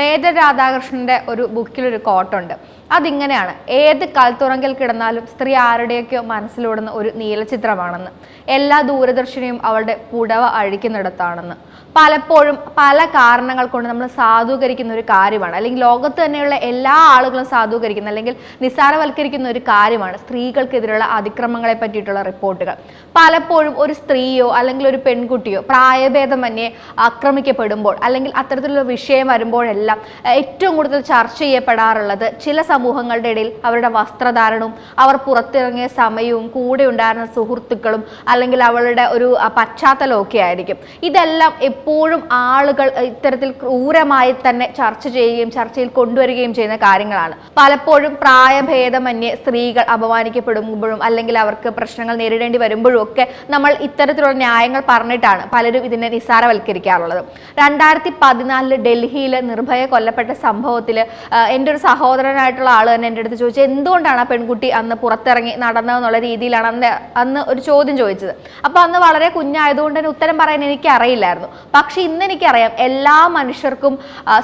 Major രാധാകൃഷ്ണന്റെ ഒരു ബുക്കിലൊരു കോട്ടുണ്ട്. അതിങ്ങനെയാണ്. ഏത് കൽത്തുറങ്കിൽ കിടന്നാലും സ്ത്രീ ആരുടെയൊക്കെയോ മനസ്സിലോടുന്ന ഒരു നീലചിത്രമാണെന്ന്. എല്ലാ ദൂരദർശിനിയും അവളുടെ പുടവ അഴിക്കുന്നിടത്താണെന്ന്. പലപ്പോഴും പല കാരണങ്ങൾ കൊണ്ട് നമ്മൾ സാധൂകരിക്കുന്ന ഒരു കാര്യമാണ്. അല്ലെങ്കിൽ ലോകത്ത് തന്നെയുള്ള എല്ലാ ആളുകളും സാധൂകരിക്കുന്ന അല്ലെങ്കിൽ നിസ്സാരവൽക്കരിക്കുന്ന ഒരു കാര്യമാണ് സ്ത്രീകൾക്കെതിരെയുള്ള അതിക്രമങ്ങളെ പറ്റിയിട്ടുള്ള റിപ്പോർട്ടുകൾ. പലപ്പോഴും ഒരു സ്ത്രീയോ അല്ലെങ്കിൽ ഒരു പെൺകുട്ടിയോ പ്രായഭേദം പ്രായഭേദമന്യേ ആക്രമിക്കപ്പെടുമ്പോൾ അല്ലെങ്കിൽ അത്തരത്തിലുള്ള വിഷയം വരുമ്പോഴെല്ലാം ഏറ്റവും കൂടുതൽ ചർച്ച ചെയ്യപ്പെടാറുള്ളത് ചില സമൂഹങ്ങളുടെ ഇടയിൽ അവരുടെ വസ്ത്രധാരണവും അവർ പുറത്തിറങ്ങിയ സമയവും കൂടെ ഉണ്ടായിരുന്ന സുഹൃത്തുക്കളും അല്ലെങ്കിൽ അവളുടെ ഒരു ഒക്കെ ആയിരിക്കും. ഇതെല്ലാം എപ്പോഴും ആളുകൾ ഇത്തരത്തിൽ ക്രൂരമായി തന്നെ ചർച്ച ചെയ്യുകയും ചർച്ചയിൽ കൊണ്ടുവരികയും ചെയ്യുന്ന കാര്യങ്ങളാണ്. പലപ്പോഴും പ്രായഭേദമന്യേ സ്ത്രീകൾ അപമാനിക്കപ്പെടുമ്പോഴും അല്ലെങ്കിൽ അവർക്ക് പ്രശ്നങ്ങൾ നേരിടേണ്ടി വരുമ്പോഴും ഒക്കെ നമ്മൾ ഇത്തരത്തിലുള്ള ന്യായങ്ങൾ പറഞ്ഞിട്ടാണ് പലരും ഇതിനെ നിസ്സാരവൽക്കരിക്കാറുള്ളത്. രണ്ടായിരത്തി പതിനാലിൽ ഡൽഹിയിൽ നിർഭയ കൊല്ലപ്പെട്ട സംഭവത്തിൽ എന്റെ ഒരു സഹോദരനായിട്ടുള്ള ആൾ തന്നെ എന്റെ അടുത്ത് ചോദിച്ചു എന്തുകൊണ്ടാണ് ആ പെൺകുട്ടി അന്ന് പുറത്തിറങ്ങി നടന്നതെന്നുള്ള രീതിയിലാണ് അന്ന് അന്ന് ഒരു ചോദ്യം ചോദിച്ചത്? അപ്പോൾ അന്ന് വളരെ കുഞ്ഞായതുകൊണ്ട് തന്നെ ഉത്തരം പറയാൻ എനിക്ക് അറിയില്ലായിരുന്നു പക്ഷെ ഇന്ന് എനിക്കറിയാം എല്ലാ മനുഷ്യർക്കും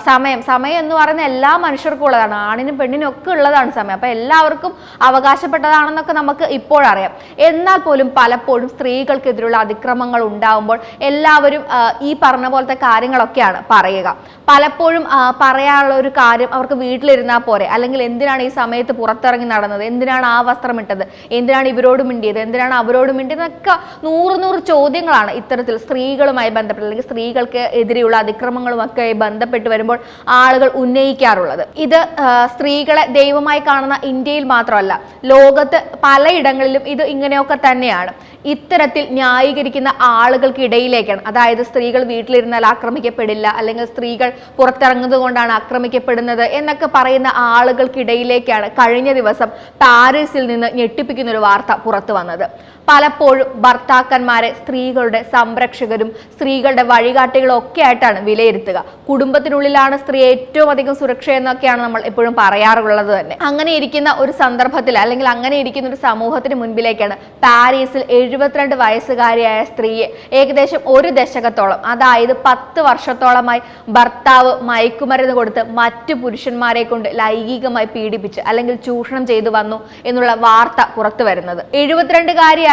സമയം സമയം എന്ന് പറയുന്ന എല്ലാ മനുഷ്യർക്കും ഉള്ളതാണ്. ആണിനും പെണ്ണിനും ഒക്കെ ഉള്ളതാണ് സമയം. അപ്പോൾ എല്ലാവർക്കും അവകാശപ്പെട്ടതാണെന്നൊക്കെ നമുക്ക് ഇപ്പോഴറിയാം. എന്നാൽ പോലും പലപ്പോഴും സ്ത്രീകൾക്കെതിരെയുള്ള അതിക്രമങ്ങൾ ഉണ്ടാകുമ്പോൾ എല്ലാവരും ഈ പറഞ്ഞ പോലത്തെ കാര്യങ്ങളൊക്കെയാണ് പറയുക. പലപ്പോഴും പറയാനുള്ള ഒരു കാര്യം അവർക്ക് വീട്ടിലിരുന്നാൽ പോരെ. അല്ലെങ്കിൽ എന്തിനാണ് ഈ സമയത്ത് പുറത്തിറങ്ങി നടന്നത്? എന്തിനാണ് ആ വസ്ത്രം ഇട്ടത്? എന്തിനാണ് ഇവരോട് മിണ്ടിയത്? എന്തിനാണ് അവരോട് മിണ്ടിയത്? എന്നൊക്കെ നൂറ് നൂറ് ചോദ്യങ്ങളാണ് ഇത്തരത്തിൽ സ്ത്രീകളുമായി ബന്ധപ്പെട്ട് അല്ലെങ്കിൽ സ്ത്രീകൾക്ക് എതിരെയുള്ള അതിക്രമങ്ങളുമൊക്കെ ബന്ധപ്പെട്ട് വരുമ്പോൾ ആളുകൾ ഉന്നയിക്കാറുള്ളത്. ഇത് സ്ത്രീകളെ ദൈവമായി കാണുന്ന ഇന്ത്യയിൽ മാത്രമല്ല ലോകത്ത് പലയിടങ്ങളിലും ഇത് ഇങ്ങനെയൊക്കെ തന്നെയാണ്. ഇത്തരത്തിൽ ന്യായീകരിക്കുന്ന ആളുകൾക്കിടയിലേക്കാണ് അതായത് സ്ത്രീകൾ വീട്ടിലിരുന്നാൽ ആക്രമിക്കപ്പെടില്ല അല്ലെങ്കിൽ സ്ത്രീകൾ പുറത്തിറങ്ങുന്നത് കൊണ്ടാണ് ആക്രമിക്കപ്പെടുന്നത് എന്നൊക്കെ പറയുന്ന ആളുകൾക്കിടയിലേക്കാണ് കഴിഞ്ഞ ദിവസം പാരീസിൽ നിന്ന് ഞെട്ടിപ്പിക്കുന്ന ഒരു വാർത്ത പുറത്തു വന്നത്. പലപ്പോഴും ഭർത്താക്കന്മാരെ സ്ത്രീകളുടെ സംരക്ഷകരും സ്ത്രീകളുടെ വഴികാട്ടികളും ഒക്കെ ആയിട്ടാണ് വിലയിരുത്തുക. കുടുംബത്തിനുള്ളിലാണ് സ്ത്രീ ഏറ്റവും അധികം സുരക്ഷ എന്നൊക്കെയാണ് നമ്മൾ എപ്പോഴും പറയാറുള്ളത് തന്നെ. അങ്ങനെ ഇരിക്കുന്ന ഒരു സന്ദർഭത്തിൽ അല്ലെങ്കിൽ അങ്ങനെ ഇരിക്കുന്ന ഒരു സമൂഹത്തിന് മുൻപിലേക്കാണ് പാരീസിൽ എഴുപത്തിരണ്ട് വയസ്സുകാരിയായ സ്ത്രീയെ ഏകദേശം ഒരു ദശകത്തോളം അതായത് പത്ത് വർഷത്തോളമായി ഭർത്താവ് മയക്കുമരുന്ന് കൊടുത്ത് മറ്റു പുരുഷന്മാരെ കൊണ്ട് ലൈംഗികമായി പീഡിപ്പിച്ച് അല്ലെങ്കിൽ ചൂഷണം ചെയ്തു വന്നു എന്നുള്ള വാർത്ത പുറത്തു വരുന്നത്.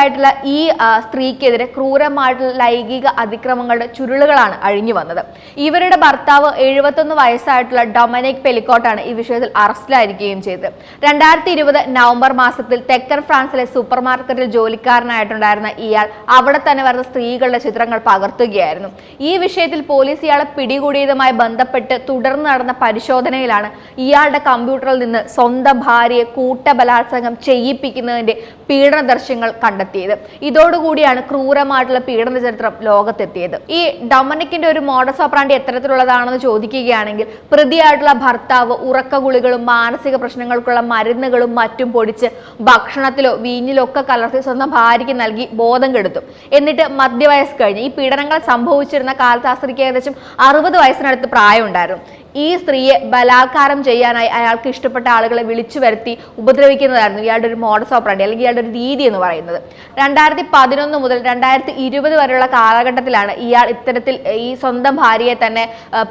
എഴുപത്തിരണ്ടുകാരിയായിട്ടുള്ള ഈ സ്ത്രീക്കെതിരെ ക്രൂരമായിട്ടുള്ള ലൈംഗിക അതിക്രമങ്ങളുടെ ചുരുളുകളാണ് അഴിഞ്ഞു വന്നത്. ഇവരുടെ ഭർത്താവ് എഴുപത്തൊന്ന് വയസ്സായിട്ടുള്ള ഡൊമനിക് പെലിക്കോട്ടാണ് ഈ വിഷയത്തിൽ അറസ്റ്റിലായിരിക്കുകയും ചെയ്തത്. രണ്ടായിരത്തി ഇരുപത് നവംബർ മാസത്തിൽ തെക്കൻ ഫ്രാൻസിലെ സൂപ്പർ മാർക്കറ്റിൽ ജോലിക്കാരനായിട്ടുണ്ടായിരുന്ന ഇയാൾ അവിടെ തന്നെ വരുന്ന സ്ത്രീകളുടെ ചിത്രങ്ങൾ പകർത്തുകയായിരുന്നു. ഈ വിഷയത്തിൽ പോലീസ് ഇയാളെ പിടികൂടിയതുമായി ബന്ധപ്പെട്ട് തുടർന്ന് നടന്ന പരിശോധനയിലാണ് ഇയാളുടെ കമ്പ്യൂട്ടറിൽ നിന്ന് സ്വന്തം ഭാര്യയെ കൂട്ടബലാത്സംഗം ചെയ്യിപ്പിക്കുന്നതിന്റെ പീഡന ദൃശ്യങ്ങൾ കണ്ടെത്തിയത്. ഇതോടുകൂടിയാണ് ക്രൂരമായിട്ടുള്ള പീഡന ചരിത്രം ലോകത്തെത്തിയത്. ഈ ഡൊമനിക്കിന്റെ ഒരു മോഡസ് ഓപ്പറാണ്ടി എത്തരത്തിലുള്ളതാണെന്ന് ചോദിക്കുകയാണെങ്കിൽ പ്രതിയായിട്ടുള്ള ഭർത്താവ് ഉറക്ക ഗുളികളും മാനസിക പ്രശ്നങ്ങൾക്കുള്ള മരുന്നുകളും മറ്റും പൊടിച്ച് ഭക്ഷണത്തിലോ വീഞ്ഞിലോ ഒക്കെ കലർത്തി സ്വന്തം ഭാര്യയ്ക്ക് നൽകി ബോധം കെടുത്തും. എന്നിട്ട് മധ്യവയസ്സ് കഴിഞ്ഞ്. ഈ പീഡനങ്ങൾ സംഭവിച്ചിരുന്ന കാലത്ത് ആ സ്ത്രീക്ക് ഏകദേശം അറുപത് വയസ്സിനടുത്ത് പ്രായമുണ്ടായിരുന്നു. ഈ സ്ത്രീയെ ബലാത്കാരം ചെയ്യാനായി അയാൾക്ക് ഇഷ്ടപ്പെട്ട ആളുകളെ വിളിച്ചു വരുത്തി ഉപദ്രവിക്കുന്നതായിരുന്നു ഇയാളുടെ ഒരു മോഡസ് ഓപ്പറാണ്ടി അല്ലെങ്കിൽ ഇയാളുടെ ഒരു രീതി എന്ന് പറയുന്നത്. രണ്ടായിരത്തി പതിനൊന്ന് മുതൽ രണ്ടായിരത്തി ഇരുപത് വരെയുള്ള കാലഘട്ടത്തിലാണ് ഇയാൾ ഇത്തരത്തിൽ ഈ സ്വന്തം ഭാര്യയെ തന്നെ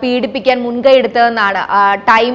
പീഡിപ്പിക്കാൻ മുൻകൈ എടുത്തതെന്നാണ് ടൈം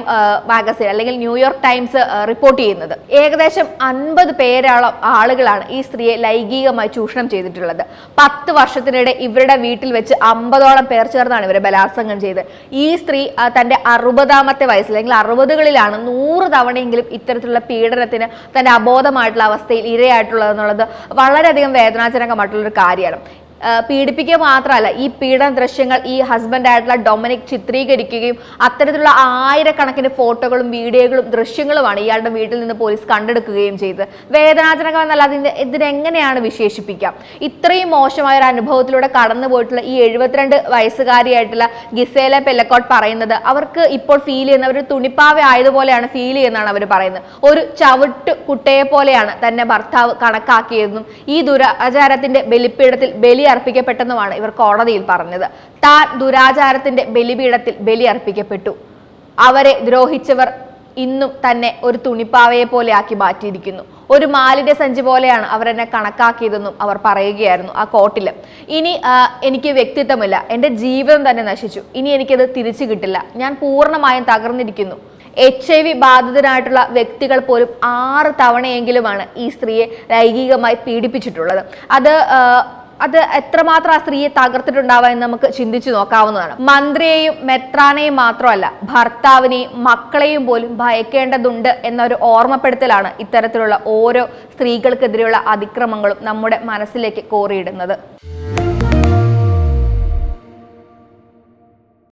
മാഗസിൻ അല്ലെങ്കിൽ ന്യൂയോർക്ക് ടൈംസ് റിപ്പോർട്ട് ചെയ്യുന്നത്. ഏകദേശം അൻപത് പേരോളം ആളുകളാണ് ഈ സ്ത്രീയെ ലൈംഗികമായി ചൂഷണം ചെയ്തിട്ടുള്ളത്. പത്ത് വർഷത്തിനിടെ ഇവരുടെ വീട്ടിൽ വെച്ച് അമ്പതോളം പേർ ചേർന്നാണ് ഇവരെ ബലാത്സംഗം ചെയ്ത് ഈ സ്ത്രീ തന്റെ അറുപതാമത്തെ വയസ്സിൽ അല്ലെങ്കിൽ അറുപതുകളിലാണ് നൂറ് തവണയെങ്കിലും ഇത്തരത്തിലുള്ള പീഡനത്തിന് തന്റെ അബോധമായിട്ടുള്ള അവസ്ഥയിൽ ഇരയായിട്ടുള്ളതെന്നുള്ളത് വളരെയധികം വേദനാജനകമായിട്ടുള്ള ഒരു കാര്യമാണ്. പീഡിപ്പിക്കുക മാത്രമല്ല ഈ പീഡന ദൃശ്യങ്ങൾ ഈ ഹസ്ബൻഡ് ആയിട്ടുള്ള ഡൊമിനിക് ചിത്രീകരിക്കുകയും അത്തരത്തിലുള്ള ആയിരക്കണക്കിന് ഫോട്ടോകളും വീഡിയോകളും ദൃശ്യങ്ങളുമാണ് ഇയാളുടെ വീട്ടിൽ നിന്ന് പോലീസ് കണ്ടെടുക്കുകയും ചെയ്തത്. വേദനാജനകമെന്നല്ല അതിന് ഇതിനെങ്ങനെയാണ് വിശേഷിപ്പിക്കാം? ഇത്രയും മോശമായ ഒരു അനുഭവത്തിലൂടെ കടന്നു പോയിട്ടുള്ള ഈ എഴുപത്തിരണ്ട് വയസ്സുകാരിയായിട്ടുള്ള ഗിസേല പെല്ലക്കോട്ട് പറയുന്നത് അവർക്ക് ഇപ്പോൾ ഫീൽ ചെയ്യുന്ന ഒരു തുണിപ്പാവ ആയതുപോലെയാണ് ഫീൽ ചെയ്യുന്നതാണ് അവർ പറയുന്നത്. ഒരു ചവിട്ട് കുട്ടയെ പോലെയാണ് തന്നെ ഭർത്താവ് കണക്കാക്കിയതെന്നും ഈ ദുരാചാരത്തിന്റെ ബലിപ്പീഠത്തിൽ ബലി അർപ്പിക്കപ്പെട്ടെന്നുമാണ് ഇവർ കോടതിയിൽ പറഞ്ഞത്. താൻ ദുരാചാരത്തിന്റെ ബലിപീഠത്തിൽ ബലി അർപ്പിക്കപ്പെട്ടു അവരെ ദ്രോഹിച്ചവർ ഇന്നും തന്നെ ഒരു തുണിപ്പാവയെ പോലെ ആക്കി മാറ്റിയിരിക്കുന്നു. ഒരു മാലിന്യ സഞ്ചി പോലെയാണ് അവരെന്നെ കണക്കാക്കിയതെന്നും അവർ പറയുകയായിരുന്നു ആ കോട്ടിൽ ഇനി എനിക്ക് വ്യക്തിത്വമില്ല. എന്റെ ജീവിതം തന്നെ നശിച്ചു. ഇനി എനിക്കത് തിരിച്ചു കിട്ടില്ല. ഞാൻ പൂർണമായും തകർന്നിരിക്കുന്നു. എച്ച് ഐ വി ബാധിതനായിട്ടുള്ള വ്യക്തികൾ പോലും ആറ് തവണയെങ്കിലുമാണ് ഈ സ്ത്രീയെ ലൈംഗികമായി പീഡിപ്പിച്ചിട്ടുള്ളത്. അത് അത് എത്രമാത്രം ആ സ്ത്രീയെ തകർത്തിട്ടുണ്ടാവുക എന്ന് നമുക്ക് ചിന്തിച്ചു നോക്കാവുന്നതാണ്. മന്ത്രിയെയും മെത്രാനെയും മാത്രമല്ല ഭർത്താവിനെയും മക്കളെയും പോലും ഭയക്കേണ്ടതുണ്ട് എന്നൊരു ഓർമ്മപ്പെടുത്തലാണ് ഇത്തരത്തിലുള്ള ഓരോ സ്ത്രീകൾക്കെതിരെയുള്ള അതിക്രമങ്ങളും നമ്മുടെ മനസ്സിലേക്ക് കോറിയിടുന്നത്.